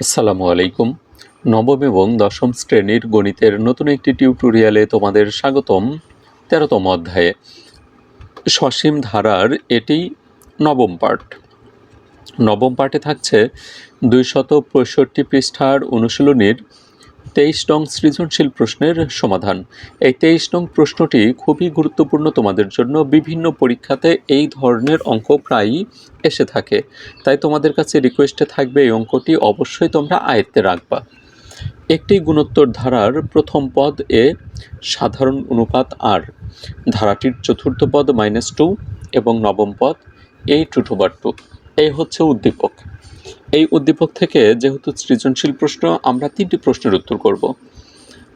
আসসালামু আলাইকুম। নবম এবং দশম শ্রেণির গণিতের নতুন একটি টিউটোরিয়ালে তোমাদের স্বাগতম তেরোতম অধ্যায়ে। সসীম ধারার এটি নবম পাঠ। নবম পার্টে থাকছে দুইশত পঁয়ষট্টি পৃষ্ঠার অনুশীলনীর তেইশ নং সৃজনশীল প্রশ্নের সমাধান। এই তেইশ নং প্রশ্নটি খুবই গুরুত্বপূর্ণ তোমাদের জন্য। বিভিন্ন পরীক্ষাতে এই ধরনের অঙ্ক প্রায়ই এসে থাকে। তাই তোমাদের কাছে রিকোয়েস্টে থাকবে এই অঙ্কটি অবশ্যই তোমরা আয়ত্তে রাখবা। একটি গুণোত্তর ধারার প্রথম পদ এ সাধারণ অনুপাত আর, ধারাটির চতুর্থ পদ মাইনাস টু এবং নবম পদ এই টু টু এই হচ্ছে উদ্দীপক। এই উদ্দীপক থেকে যেহেতু সৃজনশীল প্রশ্ন, আমরা তিনটি প্রশ্নের উত্তর করব।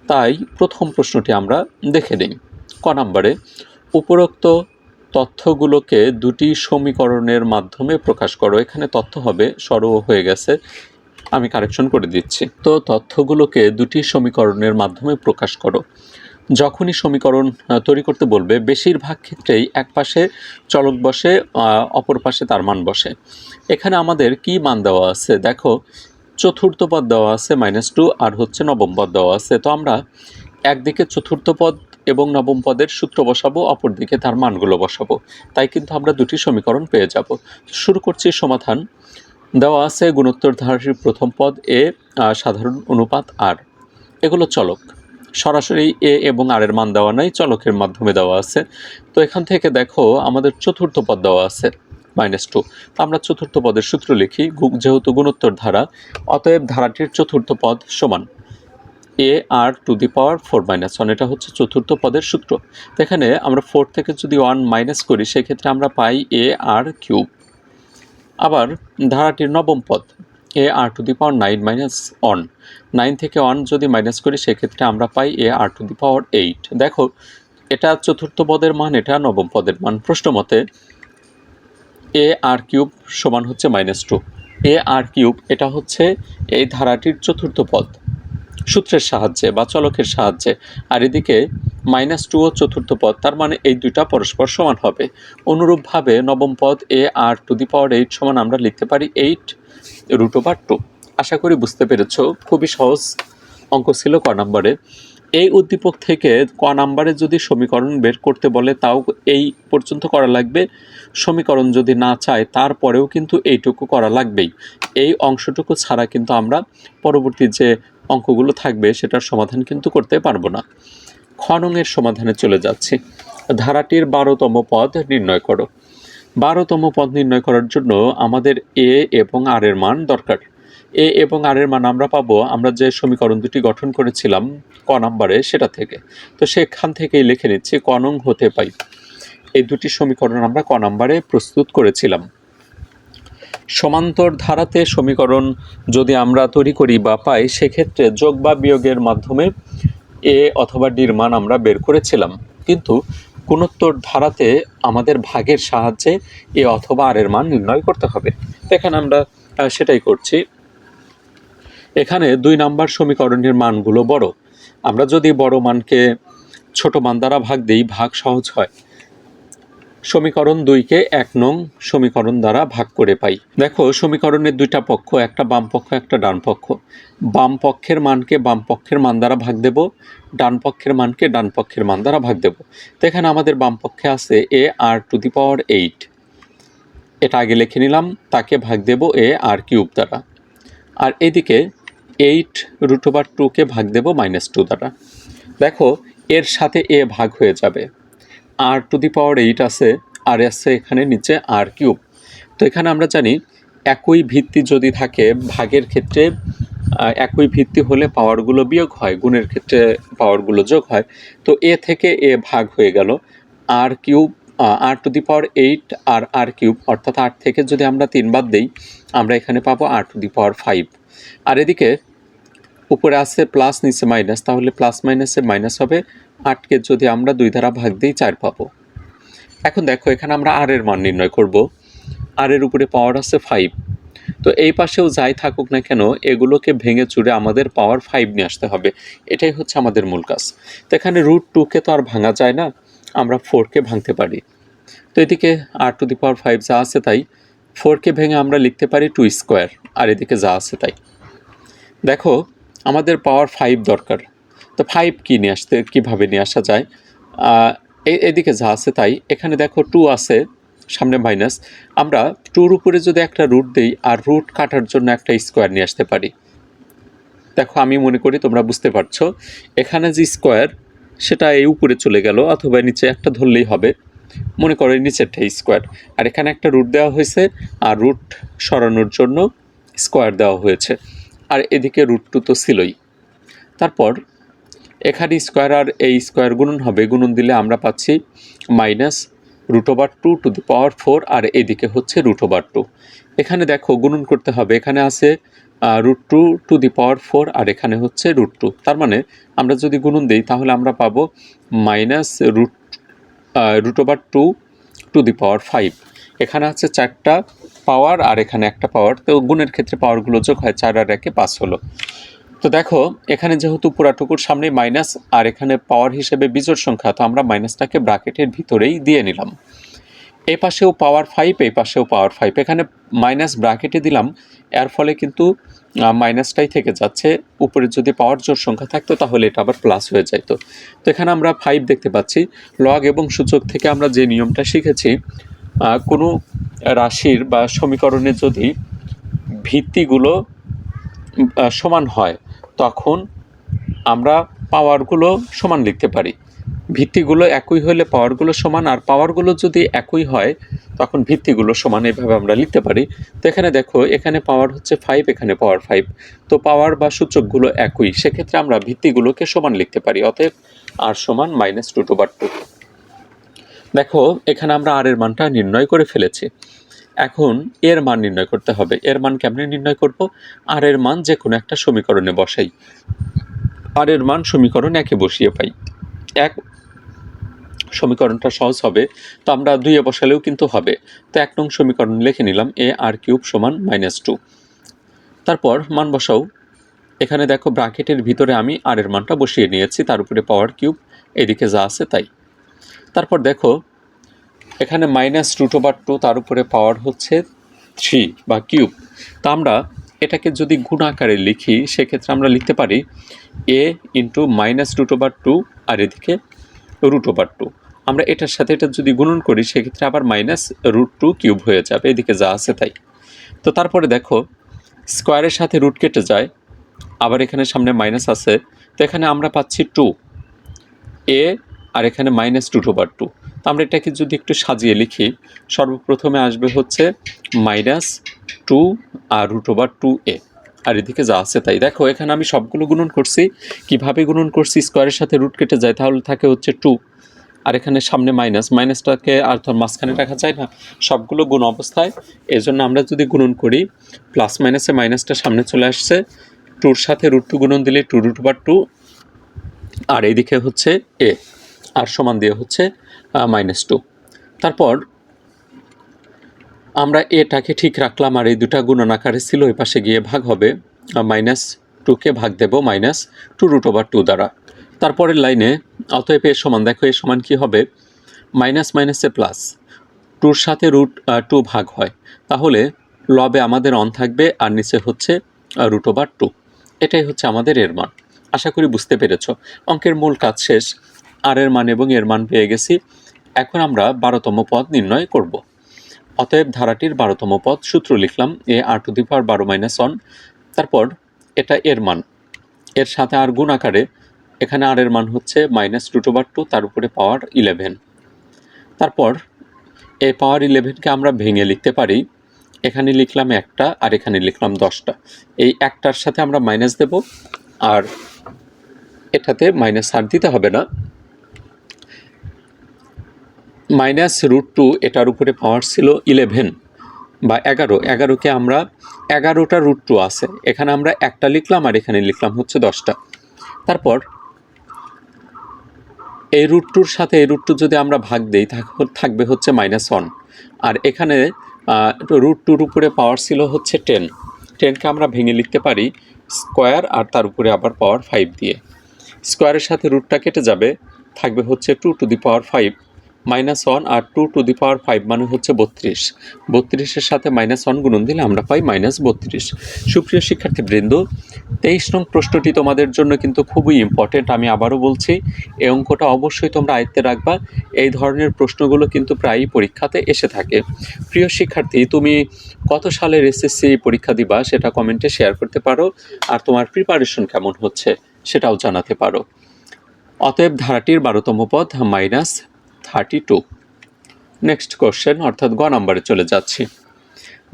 তাই প্রথম প্রশ্নটি আমরা দেখে নিই। ক নম্বরে, উপরোক্ত তথ্যগুলোকে দুটি সমীকরণের মাধ্যমে প্রকাশ করো। এখানে তথ্য হবে সরও হয়ে গেছে। আমি কারেকশন করে দিচ্ছি। তো তথ্যগুলোকে দুটি সমীকরণের মাধ্যমে প্রকাশ করো। যখনই সমীকরণ তৈরি করতে বলবে, বেশিরভাগ ক্ষেত্রেই এক পাশে চলক বসে অপর পাশে তার মান বসে। এখানে আমাদের কি মান দেওয়া আছে? দেখো, চতুর্থ পদ দেওয়া আছে মাইনাস টু আর হচ্ছে নবম পদ দেওয়া আছে। তো আমরা একদিকে চতুর্থ পদ এবং নবম পদের সূত্র বসাবো, অপর দিকে তার মানগুলো বসাবো। তাই কিন্তু আমরা দুটি সমীকরণ পেয়ে যাব। শুরু করছি সমাধান। দেওয়া আছে গুণোত্তর ধারাটির প্রথম পদ এ সাধারণ অনুপাত আর এগুলো চলক। সরাসরি এ এবং আর এর মান দেওয়া নাই, চলকের মাধ্যমে দেওয়া আছে। তো এখান থেকে দেখো, আমাদের চতুর্থ পদ দেওয়া আছে মাইনাস টু আমরা চতুর্থ পদের সূত্র লিখি যেহেতু গুণোত্তর ধারা, অতএব ধারাটির চতুর্থ পদ সমান। A, R to the power four minus one এটা হচ্ছে চতুর্থ পদের সূত্র। এখানে আমরা ফোর থেকে যদি ওয়ান মাইনাস করি, সেক্ষেত্রে আমরা পাই এ, আর, কিউব। আবার ধারাটির নবম পদ। A R to the power nine minus one. Nine থেকে ওয়ান যদি মাইনাস করি, সেক্ষেত্রে আমরা পাই এ R to the power eight. দেখো, এটা চতুর্থ পদের মান, এটা নবম পদের মান। প্রশ্ন মতে, এ আর কিউব সমান হচ্ছে minus two. A R cube, এটা হচ্ছে এই ধারাটির চতুর্থ পদ। সূত্রের সাহায্যে বা চলকের সাহায্যে। আর এদিকে মাইনাস টু ও চতুর্থ পদ, তার মানে এই দুইটা পরস্পর সমান হবে। অনুরূপভাবে নবম পদ A R to the power eight সমান আমরা লিখতে পারি এইট রুট ওভার টু আশা করি বুঝতে পেরেছ, খুবই সহজ অঙ্ক ছিল ক নম্বরে। এই উদ্দীপক থেকে ক নাম্বারে যদি সমীকরণ বের করতে বলে, তাও এই পর্যন্ত করা লাগবে। সমীকরণ যদি না চায়, তারপরেও কিন্তু এইটুকু করা লাগবেই। এই অংশটুকু ছাড়া কিন্তু আমরা পরবর্তী যে অঙ্কগুলো থাকবে, সেটার সমাধান কিন্তু করতে পারব না। খননের সমাধানে চলে যাচ্ছি। ধারাটির বারোতম পদ নির্ণয় করো। বারোতম পদ নির্ণয় করার জন্য আমাদের এ এবং আর এর মান দরকার। এ এবং আর এর মান আমরা পাবো, আমরা যে সমীকরণ দুটি গঠন করেছিলাম ক নাম্বারে, সেটা থেকে। তো সেখান থেকেই লিখে নিচ্ছি, কনং হতে পাই। এই দুটি সমীকরণ আমরা ক নাম্বারে প্রস্তুত করেছিলাম। সমান্তর ধারাতে সমীকরণ যদি আমরা তৈরি করি বা পাই, সেক্ষেত্রে যোগ বা বিয়োগের মাধ্যমে এ অথবা ডির মান আমরা বের করেছিলাম। কিন্তু গুণোত্তর ধারাতে আমাদের ভাগের সাহায্যে এ অথবা আর এর মান নির্ণয় করতে হবে। এখানে আমরা সেটাই করছি। এখানে দুই নাম্বার সমীকরণের মানগুলো বড়। আমরা যদি বড় মানকে ছোট মান দ্বারা ভাগ দিই, ভাগ সহজ হয়। সমীকরণ দুইকে এক নং সমীকরণ দ্বারা ভাগ করে পাই। দেখো, সমীকরণের দুইটা পক্ষ, একটা বাম পক্ষ, একটা ডান পক্ষ। বাম পক্ষের মানকে বাম পক্ষের মান দ্বারা ভাগ দেব, ডান পক্ষের মানকে ডান পক্ষের মান দ্বারা ভাগ দেব। তো এখানে আমাদের বাম পক্ষে আছে এ R to the power eight. এটা আগে লিখে নিলাম, তাকে ভাগ দেব এ আর কিউব দ্বারা। আর এদিকে এইট রুট ওভার টুকে ভাগ দেব মাইনাস টু দ্বারা। দেখো, এর সাথে এ ভাগ হয়ে যাবে। আর টু দি পাওয়ার এইট আছে, আর আছে এখানে নিচে আর কিউব। তো এখানে আমরা জানি একই ভিত্তি যদি থাকে, ভাগের ক্ষেত্রে একই ভিত্তি হলে পাওয়ারগুলো বিয়োগ হয়, গুণের ক্ষেত্রে পাওয়ারগুলো যোগ হয়। তো এ থেকে এ ভাগ হয়ে গেল, R cube R to the power eight R R cube, অর্থাৎ আট থেকে যদি আমরা তিন বাদ দিই, আমরা এখানে পাবো আর টু দি পাওয়ার ফাইভ। আর এদিকে উপরে আছে প্লাস, নিচে মাইনাস, তাহলে প্লাস মাইনাসে মাইনাস হবে আটকে যদি আমরা দুই দ্বারা ভাগ দিই, চার পাবো। এখন দেখো, এখানে আমরা আর এর মান নির্ণয় করব। আর এর উপরে পাওয়ার আছে ফাইভ তো এই পাশেও যাই থাকুক না কেন, এগুলোকে ভেঙে চুরে আমাদের পাওয়ার ফাইভ নিয়ে আসতে হবে। এটাই হচ্ছে আমাদের মূল কাজ। তো এখানে রুট টুকে তো আর ভাঙা যায় না, আমরা ফোরকে ভাঙতে পারি। তো এদিকে আর টু দি পাওয়ার ফাইভ যা আছে তাই ফোরকে ভেঙে আমরা লিখতে পারি টু স্কোয়ার আর এদিকে যা আছে তাই। দেখো, আমাদের পাওয়ার ফাইভ দরকার। তো ফাইভ কী নিয়ে আসতে, কীভাবে নিয়ে আসা যায়? এদিকে যা আছে তাই। এখানে দেখো টু আছে, সামনে মাইনাস আমরা টুর উপরে যদি একটা রুট দিই, আর রুট কাটার জন্য একটা স্কোয়ার নিয়ে আসতে পারি। দেখো, আমি মনে করি তোমরা বুঝতে পারছ। এখানে যে স্কোয়ার সেটা এই উপরে চলে গেল, অথবা নিচে একটা ধরলেই হবে। মনে করো নিচেরটা স্কোয়ার আর এখানে একটা রুট দেওয়া হয়েছে, আর রুট সরানোর জন্য স্কোয়ার দেওয়া হয়েছে। আর এদিকে রুট টু তো ছিলই। তারপর এখানে স্কোয়ার আর এই স্কোয়ার গুণন হবে, গুণন দিলে আমরা পাচ্ছি minus root over two two to power four আর এদিকে হচ্ছে রুট ওভার টু এখানে দেখো গুণন করতে হবে, এখানে আছে root two to the power four আর এখানে হচ্ছে রুট টু তার মানে আমরা যদি গুণন দিই, তাহলে আমরা পাবো minus root root over two to the power five এখানে আছে চারটা পাওয়ার আর এখানে একটা পাওয়ার তো গুণের ক্ষেত্রে পাওয়ারগুলো যোগ হয়, চার আর একে পাঁচ হলো। তো দেখো, এখানে যেহেতু পুরাটুকুর সামনে মাইনাস, আর এখানে পাওয়ার হিসেবে বিজোড় সংখ্যা, তো আমরা মাইনাসটাকে ব্রাকেটের ভিতরেই দিয়ে নিলাম। এই পাশেও পাওয়ার ফাইভ এই পাশেও পাওয়ার ফাইভ এখানে মাইনাস ব্রাকেটে দিলাম, এর ফলে কিন্তু মাইনাসটাই থেকে যাচ্ছে। উপরে যদি পাওয়ার জোর সংখ্যা থাকতো, তাহলে এটা আবার প্লাস হয়ে যেত তো এখানে আমরা ফাইভ দেখতে পাচ্ছি। লগ এবং সূচক থেকে আমরা যে নিয়মটা শিখেছি কোনো রাশির বা সমীকরণে যদি ভিত্তিগুলো সমান হয় তখন আমরা পাওয়ারগুলো সমান লিখতে পারি। ভিত্তিগুলো একই হলে পাওয়ারগুলো সমান, আর পাওয়ারগুলো যদি একই হয়, তখন ভিত্তিগুলো সমান এইভাবে আমরা লিখতে পারি। তো এখানে দেখো, এখানে পাওয়ার হচ্ছে ফাইভ এখানে পাওয়ার ফাইভ তো পাওয়ার বা সূচকগুলো একই, সেক্ষেত্রে আমরা ভিত্তিগুলোকে সমান লিখতে পারি, অতএব আর সমান মাইনাস টু টু বার টু দেখো, এখানে আমরা আর এর মানটা নির্ণয় করে ফেলেছি। এখন এর মান নির্ণয় করতে হবে। এর মান কেমনে নির্ণয় করব? আর এর মান যে কোনো একটা সমীকরণে বসাই। আর এর মান সমীকরণ একে বসিয়ে পাই। এক, সমীকরণটা সহজ হবে। তো আমরা দুইয়ে বসালেও কিন্তু হবে। তো এক নং সমীকরণ লিখে নিলাম, এ আর কিউব সমান মাইনাস টু। তারপর মান বসাও। এখানে দেখো ব্র্যাকেটের ভিতরে আমি আর এর মানটা বসিয়ে নিয়েছি, তার উপরে পাওয়ার কিউব, এদিকে যা আছে তাই। তারপর দেখো এখানে মাইনাস রুট ওভার টু তার উপরে পাওয়ার হচ্ছে থ্রি বা কিউব তা আমরা এটাকে যদি গুণ আকারে লিখি, সেক্ষেত্রে আমরা লিখতে পারি A into minus root over two আর এদিকে রুট ওভার টু আমরা এটার সাথে এটা যদি গুণন করি, সেক্ষেত্রে আবার মাইনাস রুট টু কিউব হয়ে যাবে, এদিকে যা আছে তাই। তো তারপরে দেখো স্কোয়ারের সাথে রুট কেটে যায়, আবার এখানে সামনে মাইনাস আছে। তো এখানে আমরা পাচ্ছি টু এ আর এখানে মাইনাস টু ওভার টু তো আমরা এটাকে যদি একটু সাজিয়ে লিখি, সর্বপ্রথমে আসবে হচ্ছে minus two R root over two A R এদিকে যা আছে তাই। দেখো, এখানে আমি সবগুলো গুণন করছি। কীভাবে গুণন করছি? স্কোয়ারের সাথে রুট কেটে যায়, তাহলে থাকে হচ্ছে টু আর এখানে সামনে মাইনাস মাইনাসটাকে আর ধর মাঝখানে রাখা যায় না? সবগুলো গুণ অবস্থায়। এই জন্য আমরা যদি গুণন করি প্লাস মাইনাসে মাইনাসটা সামনে চলে আসছে। টুর সাথে রুট টু গুণন দিলে টু রুট ওভার টু আর এইদিকে হচ্ছে এ আর সমান দিয়ে হচ্ছে মাইনাস টু তারপর আমরা এটাকে ঠিক রাখলাম আর এই দুটা গুণন আকারে ছিল, ওই পাশে গিয়ে ভাগ হবে মাইনাস টুকে ভাগ দেব minus two root over two দ্বারা। তারপরের লাইনে, অতএব এর সমান, দেখো এর সমান কি হবে? মাইনাস মাইনাসে প্লাস টুর সাথে রুট টু ভাগ হয়। তাহলে লবে আমাদের অন থাকবে আর নিচে হচ্ছে রুট ওভার টু এটাই হচ্ছে আমাদের এর মান। আশা করি বুঝতে পেরেছ। অঙ্কের মূল কাজ শেষ। আর এর মান এবং এর মান পেয়ে গেছি। এখন আমরা বারোতম পদ নির্ণয় করব। অতএব ধারাটির বারোতম পদ সূত্র লিখলাম এ আর টু দি পাওয়ার বারো মাইনাস ওয়ান। তারপর এটা এর মান। এর সাথে আর গুণ আকারে এখানে আর এর মান হচ্ছে মাইনাস টু ওভার টু, তার উপরে পাওয়ার ইলেভেন। তারপর এই পাওয়ার ইলেভেনকে আমরা ভেঙে লিখতে পারি। এখানে লিখলাম একটা আর এখানে লিখলাম দশটা। এই একটার সাথে আমরা মাইনাস দেব, আর এটাতে মাইনাস আর দিতে হবে না। মাইনাস রুট টু এটার উপরে পাওয়ার ছিল ইলেভেন বা এগারো। এগারোকে আমরা, এগারোটা রুট টু আছে, এখানে আমরা একটা লিখলাম আর এখানে লিখলাম হচ্ছে দশটা। তারপর এই রুট টুর সাথে, এই রুট টু যদি আমরা ভাগ দিই থাকবে হচ্ছে মাইনাস ওয়ান। আর এখানে রুট টুর উপরে পাওয়ার ছিল হচ্ছে টেন। টেনকে আমরা ভেঙে লিখতে পারি স্কোয়ার আর তার উপরে আবার পাওয়ার ফাইভ দিয়ে। স্কোয়ারের সাথে রুটটা কেটে যাবে, থাকবে হচ্ছে two to the power five. Minus one R two to the power five মানে হচ্ছে বত্রিশ। বত্রিশের সাথে মাইনাস ওয়ান গুণন দিলে আমরা পাই মাইনাস বত্রিশ। সুপ্রিয় শিক্ষার্থীবৃন্দ, তেইশ নং প্রশ্নটি তোমাদের জন্য কিন্তু খুবই ইম্পর্টেন্ট আমি আবারও বলছি, এই অঙ্কটা অবশ্যই তোমরা আয়ত্তে রাখবা, এই ধরনের প্রশ্নগুলো কিন্তু প্রায়ই পরীক্ষাতে এসে থাকে। প্রিয় শিক্ষার্থী, তুমি কত সালের এসএসসি পরীক্ষা দিবা সেটা কমেন্টে শেয়ার করতে পারো, আর তোমার প্রিপারেশন কেমন হচ্ছে সেটাও জানাতে পারো। অতএব ধারাটির বারোতম পদ, minus thirty two. Next question অর্থাৎ গ নাম্বারে চলে যাচ্ছি।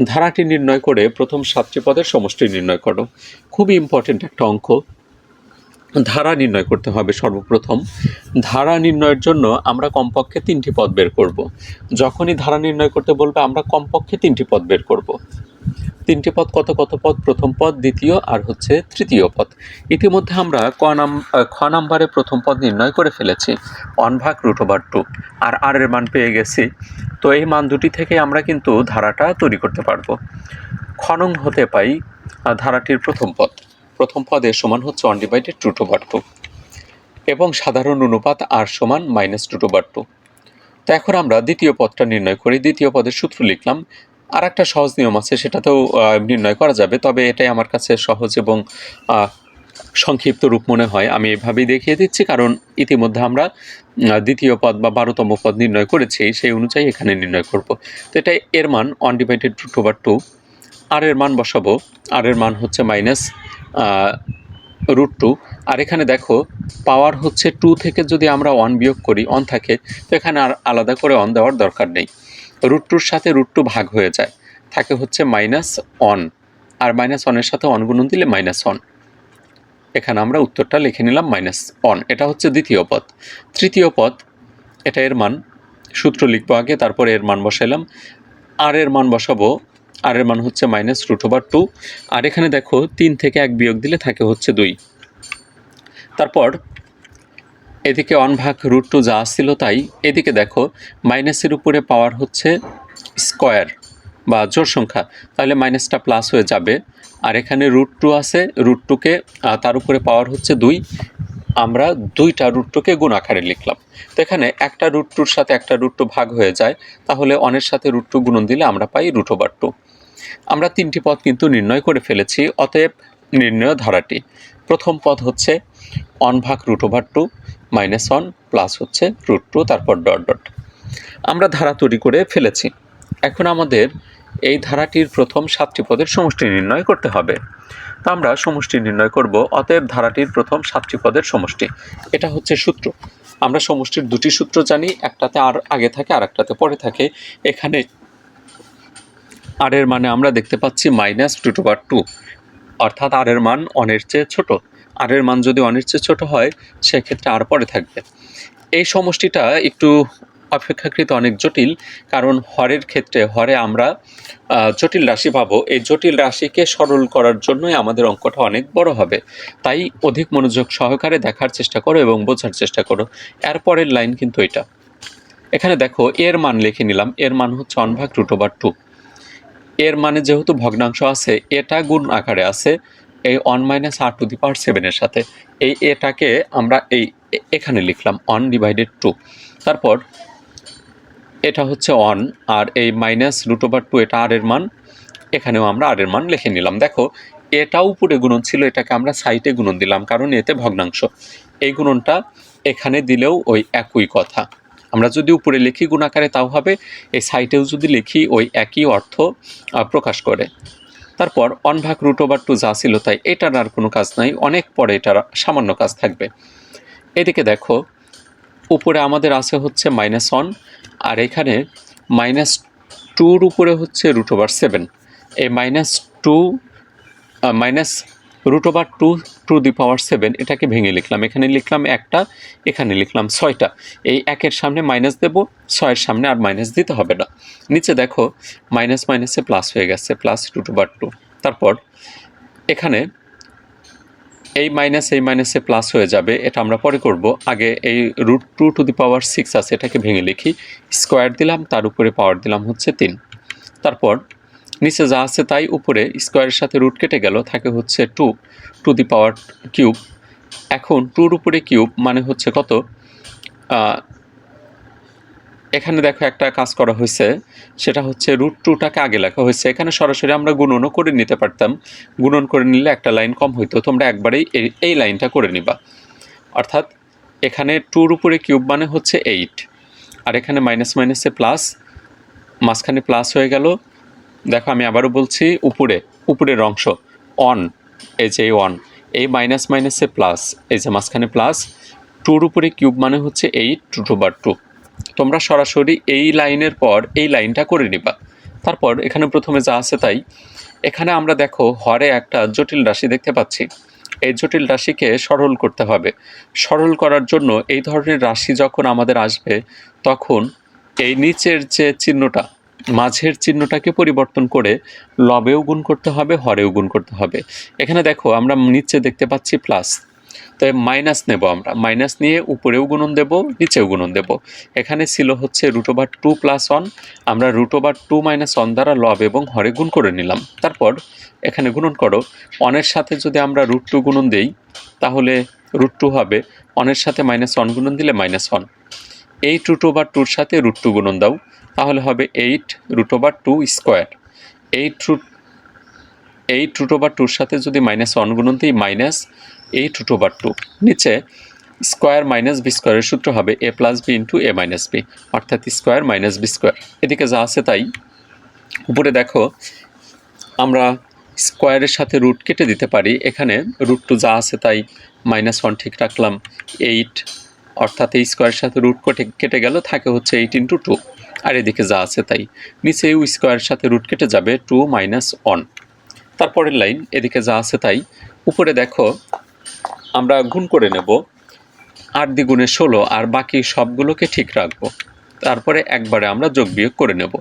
ধারাটি নির্ণয় করে প্রথম সাতটি পদের সমষ্টি নির্ণয় করো। খুবই ইম্পর্টেন্ট একটা অঙ্ক। ধারা নির্ণয় করতে হবে সর্বপ্রথম। ধারা নির্ণয়ের জন্য আমরা কমপক্ষে তিনটি পদ বের করব। যখনই ধারা নির্ণয় করতে বলবে, আমরা কমপক্ষে তিনটি পদ বের করব। তিনটি পদ, কত কত পদ? প্রথম পদ, দ্বিতীয়, আর হচ্ছে তৃতীয় পদ। ইতিমধ্যে আমরা ক নাম খ নাম্বারে প্রথম পদ নির্ণয় করে ফেলেছি। ওয়ান ভাগ রুট ওভার টু। আর আর এর মান পেয়ে গেছি। তো এই মান দুটি থেকে আমরা কিন্তু ধারাটা তৈরি করতে পারব। খনন হতে পাই ধারাটির প্রথম পদ। প্রথম পদ এর সমান হচ্ছে one divided root over two এবং সাধারণ অনুপাত আর সমান মাইনাস রুট ওভার টু তো এখন আমরা দ্বিতীয় পদটা নির্ণয় করি। দ্বিতীয় পদের সূত্র লিখলাম আর একটা সহজ নিয়ম আছে, সেটাতেও নির্ণয় করা যাবে। তবে এটাই আমার কাছে সহজ এবং সংক্ষিপ্ত রূপ মনে হয়। আমি এভাবেই দেখিয়ে দিচ্ছি, কারণ ইতিমধ্যে আমরা দ্বিতীয় পদ বা বারোতম পদ নির্ণয় করেছি, সেই অনুযায়ী এখানে নির্ণয় করব। তো এটা এর মান one divided two over two R এর মান বসাবো। আর এর মান হচ্ছে মাইনাস রুট টু আর এখানে দেখো পাওয়ার হচ্ছে টু থেকে যদি আমরা ওয়ান বিয়োগ করি অন থাকে, তো এখানে আর আলাদা করে অন দেওয়ার দরকার নেই। রুট টুর সাথে রুট টু ভাগ হয়ে যায়। থাকে হচ্ছে মাইনাস অন আর মাইনাস অনের সাথে অন গুণন দিলে মাইনাস অন এখানে আমরা উত্তরটা লিখে নিলাম মাইনাস অন এটা হচ্ছে দ্বিতীয় পদ। তৃতীয় পদ, এটা এর মান। সূত্র লিখব আগে, তারপরে এর মান বসাইলাম। আর এর মান বসাবো। আর এর মান হচ্ছে মাইনাস রুট ওভার টু আর এখানে দেখো, তিন থেকে এক বিয়োগ দিলে থাকে হচ্ছে দুই। তারপর এদিকে অন ভাগ রুট টু যা ছিল তাই। এদিকে দেখো, মাইনাসের উপরে পাওয়ার হচ্ছে স্কোয়ার বা জোর সংখ্যা। তাহলে মাইনাসটা প্লাস হয়ে যাবে। আর এখানে রুট টু আছে রুট টুকে তার উপরে পাওয়ার হচ্ছে দুই। আমরা দুইটা রুট টুকে গুণ আকারে লিখলাম। তো এখানে একটা রুট টুর সাথে একটা রুট টু ভাগ হয়ে যায়। তাহলে অনের সাথে রুট টু গুণন দিলে আমরা পাই রুট ওভার টু। আমরা তিনটি পদ কিন্তু নির্ণয় করে ফেলেছি, অতএব নির্ণয় ধারাটি। প্রথম পদ হচ্ছে অন ভাগ root over two. Minus one plus হচ্ছে রুট টু তারপর ডট ডট আমরা ধারা তৈরি করে ফেলেছি। এখন আমাদের এই ধারাটির প্রথম সাতটি পদের সমষ্টি নির্ণয় করতে হবে। তা আমরা সমষ্টি নির্ণয় করব, অতএব ধারাটির প্রথম সাতটি পদের সমষ্টি। এটা হচ্ছে সূত্র। আমরা সমষ্টির দুটি সূত্র জানি, একটাতে আর আগে থাকে আর একটাতে পরে থাকে। এখানে আর এর মানে আমরা দেখতে পাচ্ছি মাইনাস টু টু টু অর্থাৎ আর এর মান অনের চেয়ে ছোট। আর এর মান যদি অনের চেয়ে ছোট হয়, সেক্ষেত্রে আর পরে থাকবে। এই সমষ্টিটা একটু অপেক্ষাকৃত অনেক জটিল, কারণ হরের ক্ষেত্রে হরে আমরা জটিল রাশি পাবো। এই জটিল রাশিকে সরল করার জন্যই আমাদের অঙ্কটা অনেক বড় হবে। তাই অধিক মনোযোগ সহকারে দেখার চেষ্টা করো এবং বোঝার চেষ্টা করো। এর পরের লাইন কিন্তু এটা। এখানে দেখো এর মান লিখে নিলাম। এর মান হচ্ছে অনভাগ রুট ওভার টু এর মানে যেহেতু ভগ্নাংশ আছে, এটা গুণ আকারে আছে। এই one minus R to the power সেভেনের সাথে এই এটাকে আমরা এই এখানে লিখলাম ওয়ান ডিভাইডেড টু তারপর এটা হচ্ছে ওয়ান আর এই মাইনাস রুট ওভার টু এটা আর এর মান। এখানেও আমরা আর এর মান লিখে নিলাম। দেখো এটাও উপরে গুণন ছিল, এটাকে আমরা সাইটে গুণন দিলাম, কারণ এতে ভগ্নাংশ। এই গুণনটা এখানে দিলেও ওই একই কথা। আমরা যদি উপরে লিখি গুণাকারে, তাও হবে। এই সাইটেও যদি লিখি, ওই একই অর্থ প্রকাশ করে। তারপর অন ভাগ রুট ওভার টু যা ছিল তাই এটার আর কোনো কাজ নাই, অনেক পরে এটার সামান্য কাজ থাকবে। এদিকে দেখো, উপরে আমাদের আছে হচ্ছে মাইনাস ওয়ান আর এখানে মাইনাস টুর উপরে হচ্ছে রুট ওভার সেভেন এই minus two minus root over two two the power seven এটাকে ভেঙে লিখলাম। এখানে লিখলাম একটা, এখানে লিখলাম ছয়টা। এই একের সামনে মাইনাস দেব, ছয়ের সামনে আর মাইনাস দিতে হবে না। নিচে দেখো মাইনাস মাইনাসে প্লাস হয়ে গেছে প্লাস রুট ওভার টু তারপর এখানে এই মাইনাস এই মাইনাসে প্লাস হয়ে যাবে। এটা আমরা পরে করব। আগে এই root two two the power six আছে, এটাকে ভেঙে লিখি। স্কোয়ার দিলাম, তার উপরে পাওয়ার দিলাম হচ্ছে তিন। তারপর নিচে যা আছে তাই উপরে, স্কোয়ারের সাথে রুট কেটে গেল, থাকে হচ্ছে two two the power cube. এখন টুর উপরে কিউব মানে হচ্ছে কত? এখানে দেখো একটা কাজ করা হয়েছে, সেটা হচ্ছে রুট টুটাকে আগে লেখা হয়েছে। এখানে সরাসরি আমরা গুণনও করে নিতে পারতাম। গুণন করে নিলে একটা লাইন কম হইতো, তোমরা একবারেই এই লাইনটা করে নিবা। অর্থাৎ এখানে টুর উপরে কিউব মানে হচ্ছে এইট, আর এখানে মাইনাস মাইনাসে প্লাস, মাঝখানে প্লাস হয়ে গেল দেখো, আমি আবারও বলছি, উপরে, উপরের অংশ অন এই যে ওয়ান এই মাইনাস মাইনাসে প্লাস এই যে মাঝখানে প্লাস টুর উপরে কিউব মানে হচ্ছে এইট টু টু বার টু তোমরা সরাসরি এই লাইনের পর এই লাইনটা করে নিবা। তারপর এখানে প্রথমে যা আছে তাই। এখানে আমরা দেখো, হরে একটা জটিল রাশি দেখতে পাচ্ছি। এই জটিল রাশিকে সরল করতে হবে। সরল করার জন্য এই ধরনের রাশি যখন আমাদের আসবে, তখন এই নিচের যে চিহ্নটা মাঝের চিহ্নটাকে পরিবর্তন করে লবেও গুণ করতে হবে, হরেও গুণ করতে হবে। এখানে দেখো, আমরা নিচে দেখতে পাচ্ছি প্লাস তো মাইনাস নেব আমরা। মাইনাস নিয়ে উপরেও গুণন দেব, নিচেও গুণন দেব। এখানে ছিল হচ্ছে root over two plus one আমরা root over two minus one দ্বারা লব এবং হরে গুণ করে নিলাম। তারপর এখানে গুণন করো অনের সাথে যদি আমরা রুট টু গুণন দেই, তাহলে রুট টু হবে। অনের সাথে মাইনাস ওয়ান গুণন দিলে minus one eight root over টুর সাথে রুট টু গুণন দাও, তাহলে হবে eight root over two square. Eight root eight root over টুর সাথে যদি মাইনাস ওয়ান গুণন দিই, minus eight root over two. নিচে স্কোয়ার মাইনাস বি স্কোয়ারের সূত্র হবে A plus B into A minus B, অর্থাৎ স্কোয়ার মাইনাস বি স্কোয়ার। এদিকে যা আছে তাই। উপরে দেখো, আমরা স্কোয়ারের সাথে রুট কেটে দিতে পারি। এখানে রুট টু যা আছে তাই মাইনাস ওয়ান ঠিক রাখলাম, এইট অর্থাৎ এই স্কোয়ারের সাথে রুট কেটে কেটে গেল, থাকে হচ্ছে এইট ইন্টু টু আর এদিকে যা আছে তাই। নিচে ইউ স্কোয়ারের সাথে রুট কেটে যাবে টু মাইনাস ওয়ান তারপরের লাইন এদিকে যা আছে তাই। উপরে দেখো, আমরা গুণ করে নেব। আট দ্বিগুণে ষোলো, আর বাকি সবগুলোকে ঠিক রাখব। তারপরে একবারে আমরা যোগ বিয়োগ করে নেব।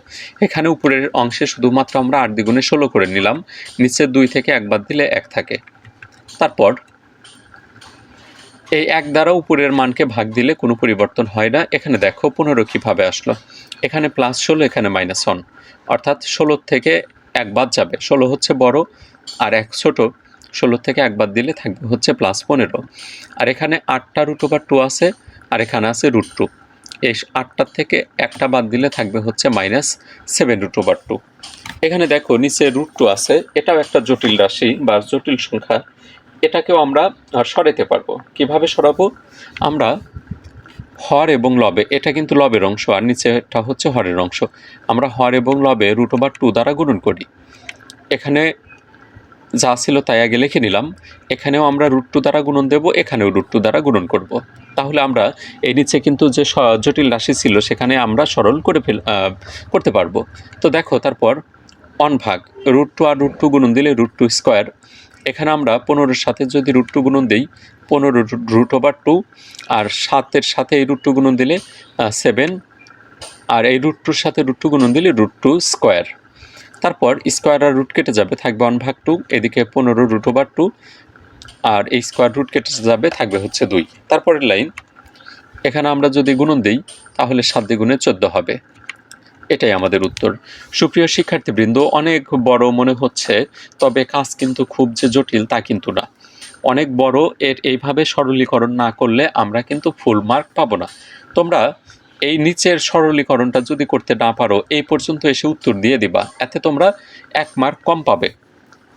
এখানে উপরের অংশে শুধুমাত্র আমরা আট দ্বিগুণে ষোলো করে নিলাম। নিচে দুই থেকে একবার দিলে এক থাকে। তারপর এই এক দ্বারা উপরের মানকে ভাগ দিলে কোনো পরিবর্তন হয় না। এখানে দেখো পনেরো কীভাবে আসলো। এখানে প্লাস ষোলো, এখানে মাইনাস ওয়ান অর্থাৎ ষোলোর থেকে এক বাদ যাবে। ষোলো হচ্ছে বড় আর এক ছোট। ষোলো থেকে একবার দিলে থাকবে হচ্ছে প্লাস পনেরো। আর এখানে আটটা রুট ওভার টু আছে আর এখানে আছে রুট টু এই আটটার থেকে একটা বাদ দিলে থাকবে হচ্ছে minus seven root over two এখানে দেখো নিচে রুট টু আছে। এটাও একটা জটিল রাশি বা জটিল সংখ্যা। এটাকেও আমরা সরাতে পারব। কীভাবে সরাবো? আমরা হর এবং লবে, এটা কিন্তু লবের অংশ, আর নিচেটা হচ্ছে হরের অংশ। আমরা হর এবং লবে রুট ওভার টু দ্বারা গুণন করি। এখানে যা ছিল তাই আগে লিখে নিলাম। এখানেও আমরা রুট টু দ্বারা গুণন দেব, এখানেও রুট টু দ্বারা গুণন করব। তাহলে আমরা এই নিচে কিন্তু যে জটিল রাশি ছিল, সেখানে আমরা সরল করে ফেল করতে পারব। তো দেখো, তারপর অন ভাগ রুট টু আর রুট টু গুণন দিলে রুট টু স্কোয়ার এখানে আমরা পনেরোর সাথে যদি রুট টু গুণন দিই পনেরো রুট ওভার টু আর সাতের সাথে এই রুট টু গুণন দিলে সেভেন আর এই রুট টুর সাথে রুট টু গুণন দিলে রুট টু স্কোয়ার তারপর স্কোয়ার আর রুট কেটে যাবে, থাকবে ওয়ান ভাগ টু এদিকে পনেরো রুট ওভার টু আর এই স্কোয়ার রুট কেটে যাবে, থাকবে হচ্ছে দুই। তারপরের লাইন এখানে আমরা যদি গুণন দিই, তাহলে সাত দ্বিগুণে চোদ্দ হবে। এটাই আমাদের উত্তর। সুপ্রিয় শিক্ষার্থীবৃন্দ, অনেক বড় মনে হচ্ছে, তবে কাজ কিন্তু খুব যে জটিল তা কিন্তু না। অনেক বড় এর এইভাবে সরলীকরণ না করলে আমরা কিন্তু ফুল মার্ক পাবো না। তোমরা এই নিচের সরলীকরণটা যদি করতে না পারো, এই পর্যন্ত এসে উত্তর দিয়ে দিবা। এতে তোমরা এক মার্ক কম পাবে।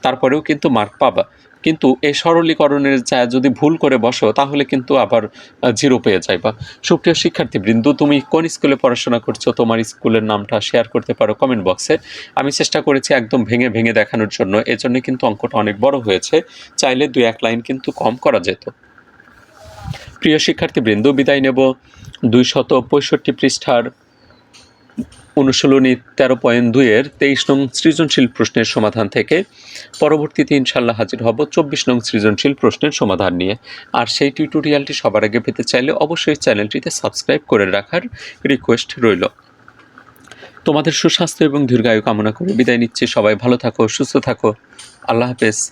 তারপরেও কিন্তু মার্ক পাবা। কিন্তু এই সরলীকরণের যা যদি ভুল করে বসো, তাহলে কিন্তু আবার জিরো পেয়ে যাইবা। সুপ্রিয় শিক্ষার্থীবৃন্দ, তুমি কোন স্কুলে পড়াশোনা করছ? তোমার স্কুলের নামটা শেয়ার করতে পারো কমেন্ট বক্সে আমি চেষ্টা করেছি একদম ভেঙে ভেঙে দেখানোর জন্য, এজন্য কিন্তু অঙ্কটা অনেক বড় হয়েছে। চাইলে দুই এক লাইন কিন্তু কম করা যেত। প্রিয় শিক্ষার্থীবৃন্দ, বিদায় নেব। দুইশত পঁয়ষট্টি পৃষ্ঠার অনুশীলনী তেরো পয়েন্ট দুইয়ের তেইশ নং সৃজনশীল প্রশ্নের সমাধান থেকে পরবর্তীতে ইনশাল্লাহ হাজির হব চব্বিশ নং সৃজনশীল প্রশ্নের সমাধান নিয়ে। আর সেই টিউটোরিয়ালটি সবার আগে পেতে চাইলে অবশ্যই চ্যানেলটিতে সাবস্ক্রাইব করে রাখার রিকোয়েস্ট রইল। তোমাদের সুস্বাস্থ্য এবং দীর্ঘায়ু কামনা করে বিদায় নিচ্ছি। সবাই ভালো থাকো, সুস্থ থাকো। আল্লাহ হাফেজ।